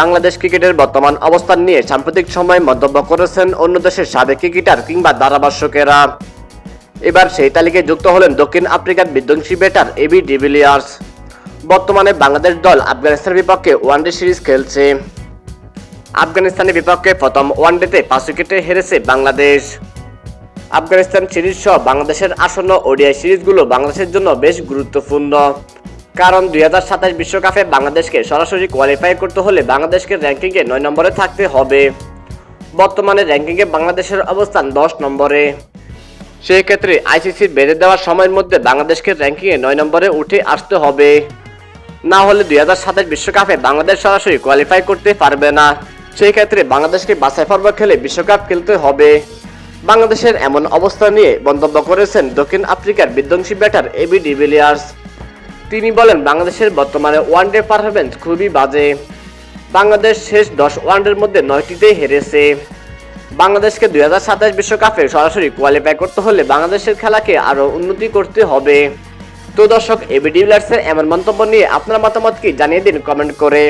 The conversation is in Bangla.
বাংলাদেশ ক্রিকেটের বর্তমান অবস্থান নিয়ে সাম্প্রতিক সময়ে মন্তব্য করেছেন অন্য দেশের সাবেক ক্রিকেটার কিংবা ধারাভাষ্যকেরা। এবার সেই তালিকায় যুক্ত হলেন দক্ষিণ আফ্রিকার বিধ্বংসী ব্যাটার এবি ডিভিলিয়ার্স বর্তমানে বাংলাদেশ দল আফগানিস্তানের বিপক্ষে ওয়ানডে সিরিজ খেলছে। আফগানিস্তানের বিপক্ষে প্রথম ওয়ানডেতে পাঁচ উইকেটে হেরেছে বাংলাদেশ। আফগানিস্তান সিরিজ সহ বাংলাদেশের আসন্ন ওডিআই সিরিজগুলো বাংলাদেশের জন্য বেশ গুরুত্বপূর্ণ। কারণ দুই হাজার সাতাশ বিশ্বকাপে বাংলাদেশকে সরাসরি কোয়ালিফাই করতে হলে বাংলাদেশকে র্যাঙ্কিংয়ে নয় নম্বরে থাকতে হবে। বর্তমানে র্যাঙ্কিংয়ে বাংলাদেশের অবস্থান দশ নম্বরে। সেই ক্ষেত্রে আইসিসির বেঁধে দেওয়ার সময়ের মধ্যে বাংলাদেশকে র্যাঙ্কিংয়ে নয় নম্বরে উঠে আসতে হবে। না হলে দুই হাজার সাতাশ বিশ্বকাপে বাংলাদেশ সরাসরি কোয়ালিফাই করতে পারবে না। সেই ক্ষেত্রে বাংলাদেশকে বাছাই পর্ব খেলে বিশ্বকাপ খেলতে হবে। বাংলাদেশের এমন অবস্থা নিয়ে মন্তব্য করেছেন দক্ষিণ আফ্রিকার বিধ্বংসী ব্যাটার এবি ডিভিলিয়ার্স তিনি বলেন, বাংলাদেশের বর্তমানে ওয়ানডে পারফরমেন্স খুবই বাজে। বাংলাদেশ শেষ দশ ওয়ানডের মধ্যে নয়টিতেই হেরেছে। বাংলাদেশকে দুই হাজার সাতাশ বিশ্বকাপে সরাসরি কোয়ালিফাই করতে হলে বাংলাদেশের খেলাকে আরও উন্নতি করতে হবে। তো দর্শক এবি ডিউলার্সের এমন মন্তব্য নিয়ে আপনার মতামত কি জানিয়ে দিন কমেন্ট করে।